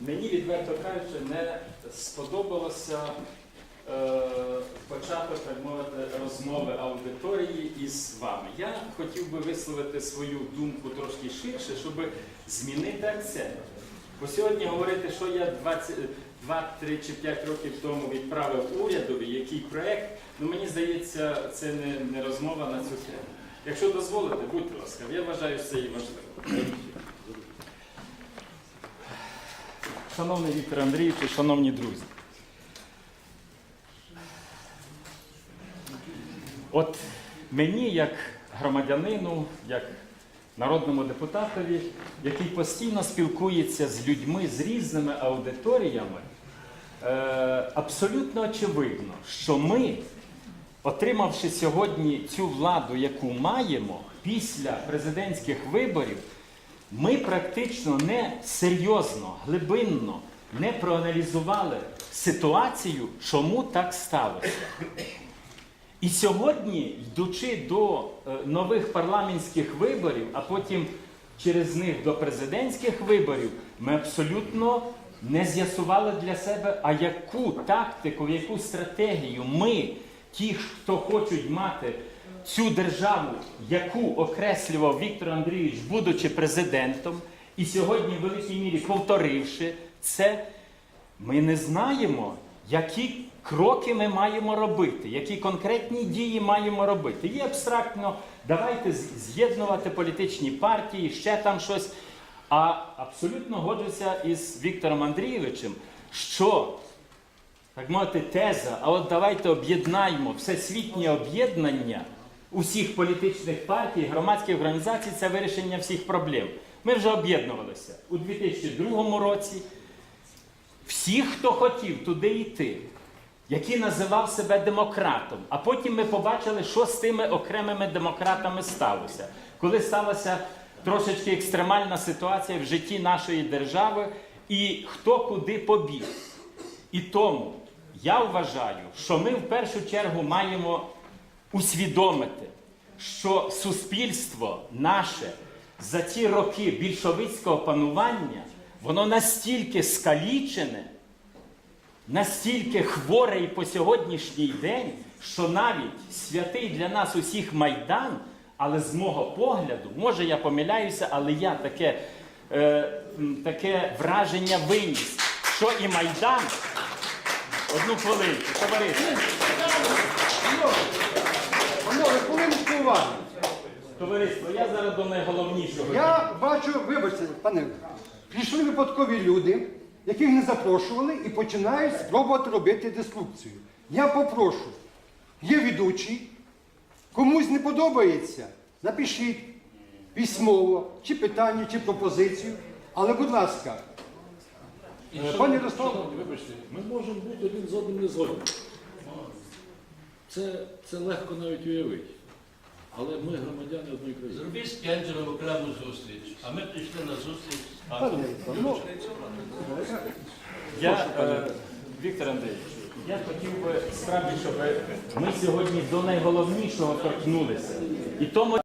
Мені, відверто кажучи, не сподобалося е, початок, так мовити, розмови аудиторії із вами. Я хотів би висловити свою думку трошки ширше, щоб змінити акцент. Бо сьогодні говорити, що я 20, 2, 3 чи 5 років тому відправив урядові, який проект, ну мені здається, це не, не розмова на цю тему. Якщо дозволите, будьте ласкаві, я вважаю, що це і важливо. Шановний Віктор Андрійович, шановні друзі. От мені, як громадянину, як народному депутатові, який постійно спілкується з людьми з різними аудиторіями, е, абсолютно очевидно, що ми, отримавши сьогодні цю владу, яку маємо після президентських виборів, ми практично не серйозно, глибинно не проаналізували ситуацію, чому так сталося. І сьогодні, йдучи до е, нових парламентських виборів, а потім через них до президентських виборів, ми абсолютно не з'ясували для себе, а яку тактику, яку стратегію ми, ті, хто хочуть мати цю державу, яку окреслював Віктор Андрійович, будучи президентом, і сьогодні в великій мірі повторивши це, ми не знаємо, які кроки ми маємо робити, які конкретні дії маємо робити. Є абстрактно, давайте з'єднувати політичні партії, ще там щось. А абсолютно годжуся із Віктором Андрійовичем, що, так мовити, теза, а от давайте об'єднаємо всесвітнє об'єднання усіх політичних партій, громадських організацій це вирішення всіх проблем. Ми вже об'єднувалися у 2002 році всіх, хто хотів туди йти, який називав себе демократом. А потім ми побачили, що з тими окремими демократами сталося. Коли сталася трошечки екстремальна ситуація в житті нашої держави, і хто куди побіг. І тому я вважаю, що ми в першу чергу маємо усвідомити, що суспільство наше за ці роки більшовицького панування, воно настільки скалічене, настільки хворе і по сьогоднішній день, що навіть святий для нас усіх майдан, але з мого погляду, може я помиляюся, але я таке, е, таке враження виніс, що і майдан. Одну хвилинку, товариство. Товариство, я зараз до найголовнішого. Я бачу, вибачте, пане, прийшли випадкові люди, яких не запрошували і починають спробувати робити деструкцію. Я попрошу, є ведучий, комусь не подобається, напишіть письмово, чи питання, чи пропозицію. Але, будь ласка, І, Е, пані Ярослав- шановні, вибачте, ми можемо бути один з одним не згодні. Це, це легко навіть уявити. Але ми громадяни одної країни. Зробіть з Кенджером окрему зустріч, а ми прийшли на зустріч з паном. Ну, Я, е, Віктор Андрійович, я хотів би справді, щоб ми сьогодні до найголовнішого торкнулися. І тому